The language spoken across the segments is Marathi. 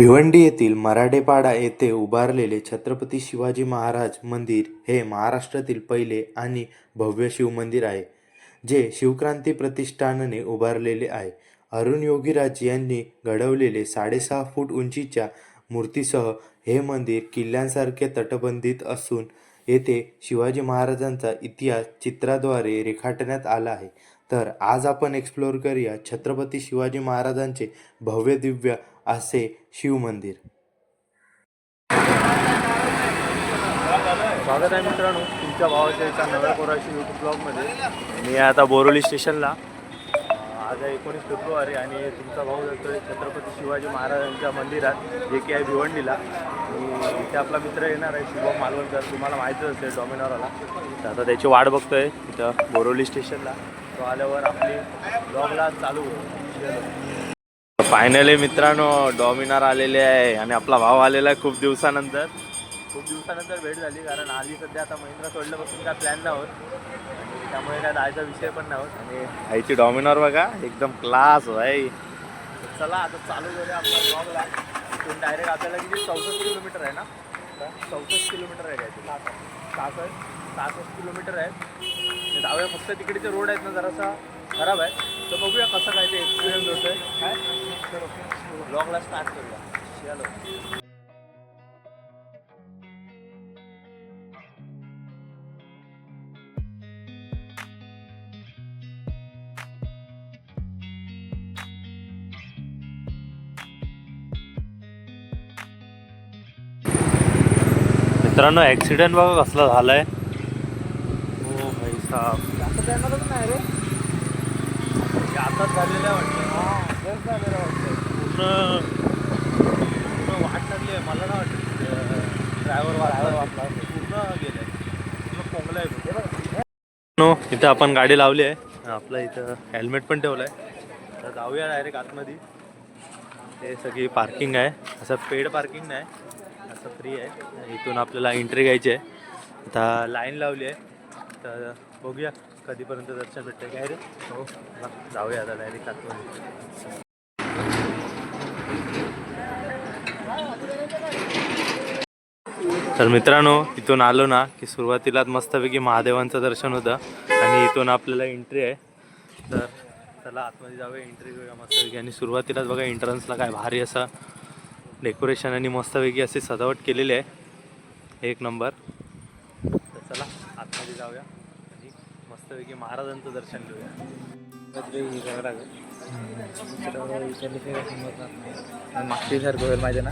भिवंडी येथील मराठेपाडा येथे उभारलेले छत्रपती शिवाजी महाराज मंदिर हे महाराष्ट्रातील पहिले आणि भव्य शिवमंदिर आहे जे शिवक्रांती प्रतिष्ठानने उभारलेले आहे. अरुण योगीराज यांनी घडवलेले साडेसहा फूट उंचीच्या मूर्तीसह हे मंदिर किल्ल्यांसारखे तटबंदीत असून येथे शिवाजी महाराजांचा इतिहास चित्राद्वारे रेखाटण्यात आला आहे. तर आज आपण एक्सप्लोअर करूया छत्रपती शिवाजी महाराजांचे भव्य दिव्य असे शिवमंदिर. स्वागत आहे मित्रांनो तुमच्या भावाच्या एका नव्या कोराशी यूट्यूब ब्लॉगमध्ये मी आता बोरोली स्टेशनला आज आहे एकोणीस फेब्रुवारी आणि तुमचा भाऊ जातो छत्रपती शिवाजी महाराजांच्या मंदिरात जे की आहे भिवंडीला आणि इथे आपला मित्र येणार आहे शुभम मालवणकर तुम्हाला माहितीच असेल डॉमिनॉरला. तर आता त्याची वाट बघतोय इथं बोरोली स्टेशनला. तो आल्यावर आपली ब्लॉगला चालू फायनली मित्रांनो डॉमिनार आलेले आहे आणि आपला भाव आलेला आहे खूप दिवसानंतर. खूप दिवसानंतर भेट झाली कारण आधी सध्या आता महिंद्रा सोडल्यापासून काय प्लॅन नाही होत. त्यामुळे काय जायचा विषय पण नाही होत. आणि आईची डॉमिनॉर बघा एकदम क्लास भाई. चला आता चालू करूया आपला ब्लॉगला इथून डायरेक्ट आपल्याला किती? चौसष्ट किलोमीटर आहे ना? चौसष्ट किलोमीटर आहे काय तुला सहासष्ट सहासष्ट किलोमीटर आहे. जाऊया फक्त तिकडचे रोड आहेत ना जरासा खराब आहे तर बघूया कसं काय ते एक्सपिरियन्स होतोय. काय? ब्लॉगला स्टार्ट करूया. चलो. मित्रांनो ॲक्सिडेंट बघा कसला झालाय. हो भाई साहेब. आहे. मला ना ड्रायव्हर आहे इथं आपण गाडी लावली आहे. आपलं इथं हेल्मेट पण ठेवलं आहे तर जाऊया डायरेक्ट आतमध्ये. ते सगळी पार्किंग आहे. असं पेड पार्किंग नाही. असं फ्री आहे. इथून आपल्याला एंट्री घ्यायची आहे. आता लाईन लावली आहे. तर बघूया कधीपर्यंत दर्शन भेटतं काय रे? हो जाऊया आता डायरेक्ट आतमध्ये. तर मित्रांनो इथून आलो ना की सुरुवातीलाच मस्तपैकी महादेवांचं दर्शन होतं आणि इथून आपल्याला एंट्री आहे. तर चला आतमध्ये जाऊया एंट्री घेऊया मस्तपैकी. आणि सुरुवातीलाच बघा एंट्रन्सला काय भारी असा डेकोरेशन आणि मस्तपैकी अशी सजावट केलेली आहे. एक नंबर. तर चला आतमध्ये जाऊया. आणि मस्तपैकी महाराजांचं दर्शन घेऊया. मागच्या सारखं होईल माहिती ना.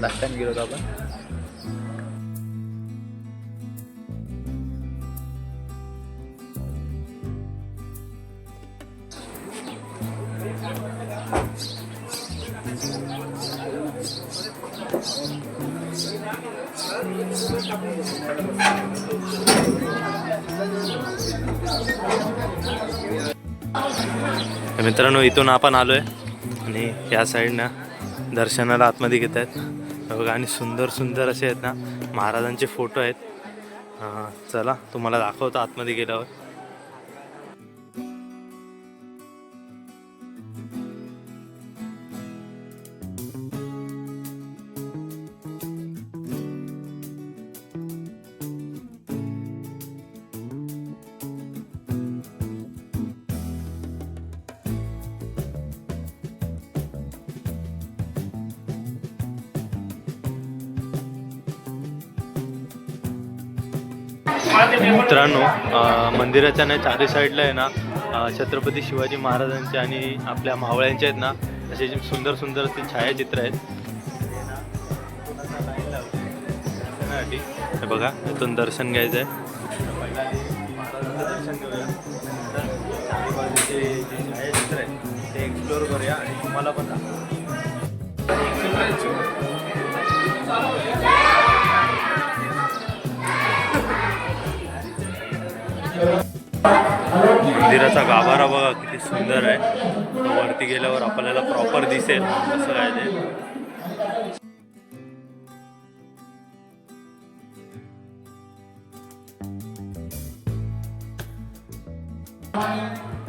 लास्ट टाइम गेलो होतो आपण. मित्रांनो इथून आपण आलो आहे आणि या साईडनं दर्शनाला आतमध्ये घेत आहेत. बघा आणि सुंदर सुंदर असे आहेत ना महाराजांचे फोटो आहेत. चला तुम्हाला दाखवतो आतमध्ये गेल्यावर. मित्रांनो मंदिराच्या ना चारी साईडला आहे ना छत्रपती शिवाजी महाराजांचे आणि आपल्या मावळ्यांचे आहेत ना असे जे सुंदर सुंदर ते छायाचित्र आहेत. हे बघा इथून दर्शन घ्यायचं आहे छायाचित्र ते एक्सप्लोअर करूया आणि तुम्हाला पण मंदिराचा गाभारा बघा किती सुंदर आहे. वरती गेल्यावर आपल्याला प्रॉपर दिसेल कसं काय ते.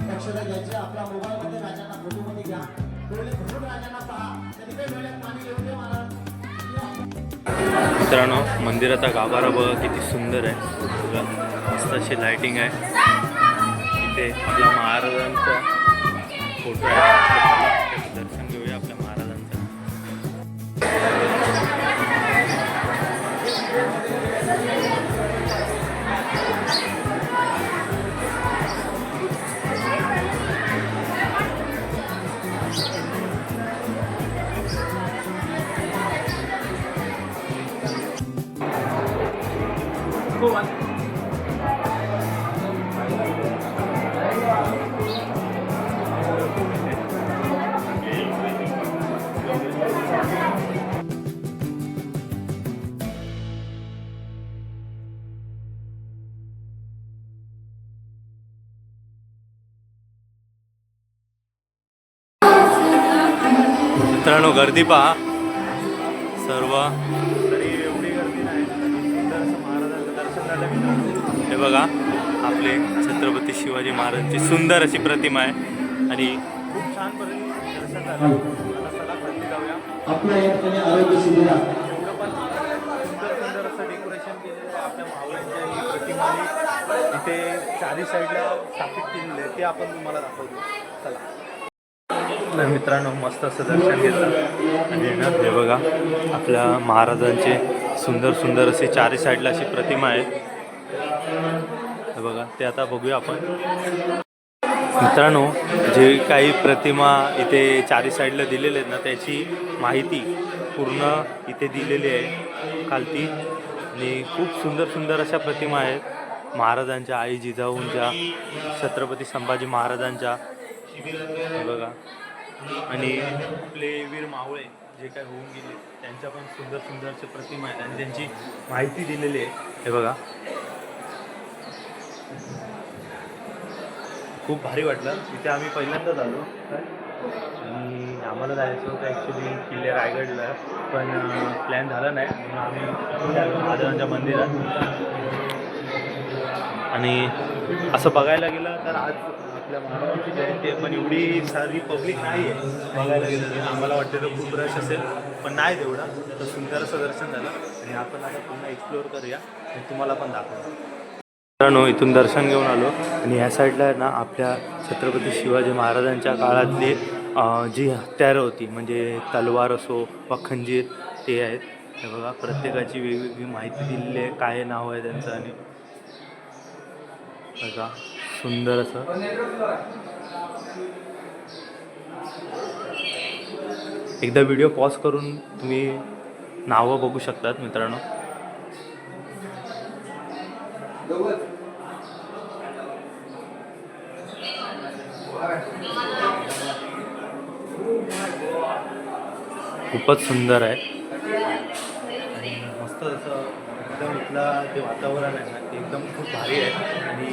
दक्षता आपल्या मोबाईलमध्ये राजांना फोटोमध्ये घ्या डोळे राजांना पहा कधी काही पाणी येऊ दे मला मित्रांनो मंदिराचा गाभारा बघा किती सुंदर आहे. मस्त अशी लाइटिंग आहे. इथे आपल्या महाराजांचा फोटो आहे. मित्रांनो गर्दी पहा. सर्व. तरी एवढी गर्दी नाही सुंदर असं महाराजांचं दर्शन झालं मित्रांनो. हे बघा आपले छत्रपती शिवाजी महाराजांची सुंदर अशी प्रतिमा आहे. आणि खूप छान दर्शन झालं. आता चला खाली जाऊया. आपल्या या ठिकाणी आरोग्य शिबिरा एवढं पण सुंदर सुंदर असं डेकोरेशन केलेलं आहे आपल्या मावळ्यांच्या ही इथे चारी साईडला स्थापित केलेलं आहे. ते आपण तुम्हाला दाखवतो. चला. तर मित्रांनो मस्त असं दर्शन घेतलं. आणि ना हे बघा आपल्या महाराजांचे सुंदर सुंदर असे चारी साईडला अशी प्रतिमा आहेत. हे बघा ते आता बघूया आपण. मित्रांनो जे काही प्रतिमा इथे चारी साईडला दिलेले आहेत ना त्याची माहिती पूर्ण इथे दिलेली आहे खालती. आणि खूप सुंदर सुंदर अशा प्रतिमा आहेत. महाराजांच्या आई जिजाऊंच्या छत्रपती संभाजी महाराजांच्या. हे बघा आणि आपले वीर मावळे जे काय होऊन गेले त्यांच्या पण सुंदर सुंदर प्रतिमा आहेत आणि त्यांची माहिती दिलेली आहे. हे बघा. खूप भारी वाटलं. तिथे आम्ही पहिल्यांदाच आलो. आणि आम्हाला जायचं होतं ॲक्च्युली किल्ले रायगडला पण प्लॅन झाला नाही. म्हणून आम्ही महादेवांच्या महाराजांच्या मंदिरात. आणि असं बघायला गेलं तर आज आपल्या महाराजांची जयंती आहे पण एवढी सारी पब्लिक नाही आहे बघायला गेलं तर. आम्हाला वाटतं तर खूप रश असेल पण नाही तेवढा. तर सुंदर असं दर्शन झालं आणि आपण आता पुन्हा एक्सप्लोअर करूया. आणि तुम्हाला पण दाखवू मित्रांनो इथून दर्शन घेऊन आलो. आणि ह्या साईडला आहे ना आपल्या छत्रपती शिवाजी महाराजांच्या काळातली जी हत्यारं होती म्हणजे तलवार असो वा खंजीर ते आहेत. हे बघा प्रत्येकाची वेगवेगळी माहिती दिलेली आहे. काय नाव आहे त्यांचं आणि बघा. सुंदर असं. एकदा व्हिडिओ पॉज करून तुम्ही नावं बघू शकतात मित्रांनो. खूपच सुंदर आहे. असं एकदम इथलं जे वातावरण आहे ना ते एकदम खूप भारी आहे. आणि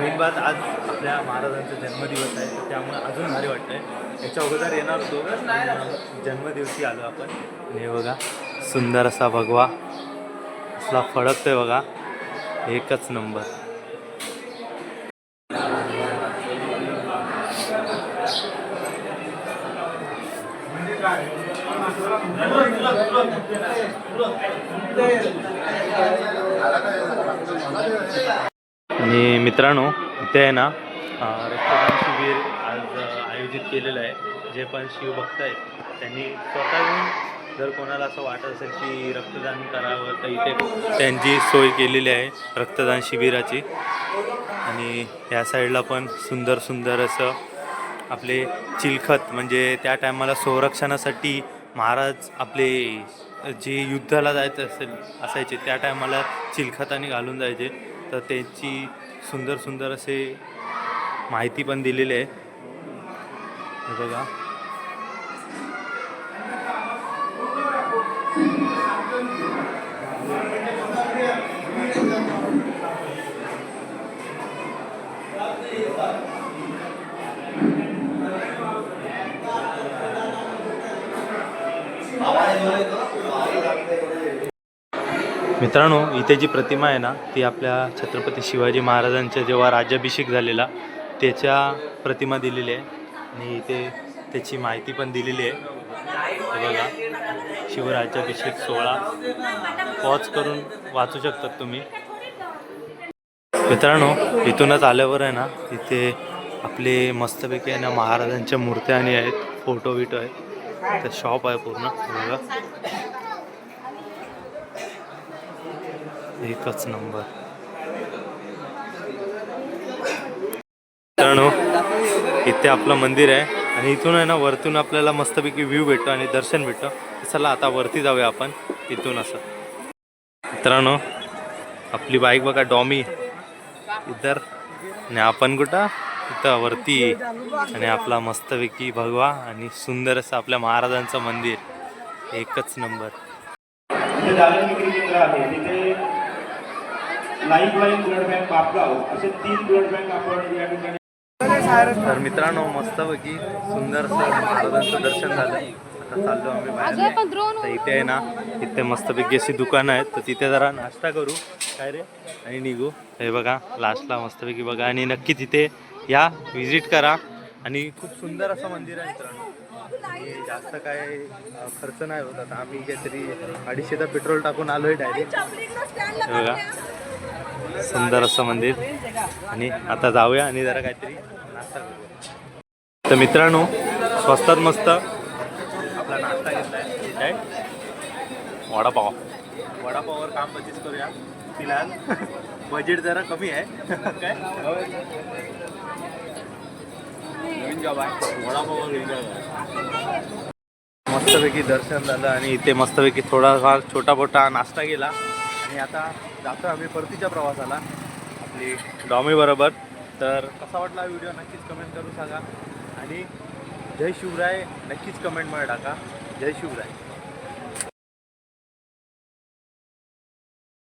मेन बात आज आपल्या महाराजांचा जन्मदिवस आहे तर त्यामुळे अजून भारी वाटतं आहे याच्या अगोदर येणार होतो जन्मदिवशी आलो आपण. हे बघा सुंदर असा भगवा असला फडकतोय बघा. एकच नंबर. आणि मित्रांनो इथे आहे ना रक्तदान शिबिर आज आयोजित केलेलं आहे. जे पण शिवभक्त आहेत त्यांनी स्वतःहून जर कोणाला असं वाटत असेल की रक्तदान करावं तर इथे त्यांची सोय केलेली आहे रक्तदान शिबिराची. आणि या साईडला पण सुंदर सुंदर असं आपले चिलखत म्हणजे त्या टायमाला संरक्षणासाठी महाराज आपले जे युद्धाला जायचं असेल असायचे त्या टायमाला चिलखताने घालून जायचे. तर त्यांची सुंदर सुंदर असे माहिती पण दिलेली आहे. हे बघा. मित्रांनो इथे जी प्रतिमा आहे ना ती आपल्या छत्रपती शिवाजी महाराजांच्या जेव्हा राज्याभिषेक झालेला त्याच्या प्रतिमा दिलेली आहे. आणि इथे त्याची माहिती पण दिलेली आहे. बघा शिवराज्याभिषेक सोहळा. पॉज करून वाचू शकतात तुम्ही. मित्रांनो इथूनच आल्यावर आहे ना इथे आपले मस्तपैकी आहे ना महाराजांच्या मूर्त्या आणि आहेत फोटो बिटो आहेत. ते शॉप आहे पूर्ण बघा एकच नंबर मित्रांनो इथे आपलं मंदिर आहे आणि इथून आहे ना वरतून आपल्याला मस्तपैकी व्ह्यू भेटतो आणि दर्शन भेटतं. चला आता वरती जाऊया आपण. इथून असं. मित्रांनो आपली बाईक बघा डॉमी. इतर आणि आपण कुठं? इथं वरती आणि आपला मस्तपैकी भगवा आणि सुंदर असं आपल्या महाराजांचं मंदिर. एकच नंबर. इथे दालन विक्री केंद्र आहे. तिथे life line blood bank Papgaon असे तीन ब्लड बँक आपण या ठिकाणी तर मित्रांनो मस्तपैकी सुंदर महाराजांचं दर्शन झालं. आता चाललो आम्ही बाहेर. तर इथे आहे ना इथे मस्तपैकी अशी दुकानं आहेत. तर तिथे जरा नाश्ता करू. काय रे? आणि निघू. हे बघा लास्टला मस्तपैकी बघा. आणि नक्की तिथे या व्हिजिट करा. आणि खूप सुंदर असं मंदिर आहे मित्रांनो. आणि जास्त काय खर्च नाही होत आता. आम्ही काहीतरी अडीचशेचा पेट्रोल टाकून आलोय डायरेक्ट बघा. सुंदर असं मंदिर. आणि आता जाऊया आणि जरा काहीतरी नाश्ता करूया. तर मित्रांनो स्वस्तात मस्त आपला नाश्ता घेतलाय. काय? वडापाव. वडापाववर काम पचीस करूया. फिलहाल बजेट जरा कमी आहे. काय नवीन जॉब आहे वडापाववर घेऊन जाऊया. मस्तपैकी दर्शन झालं आणि इथे मस्तपैकी थोडाफार छोटा मोठा नाश्ता केला. आणि आता जातो आम्ही परतीच्या प्रवासाला. आपली डॉमी बरोबर. तर कसा वाटला व्हिडिओ नक्कीच कमेंट करू सांगा. आणि जय शिवराय नक्कीच कमेंटमध्ये टाका. जय शिवराय.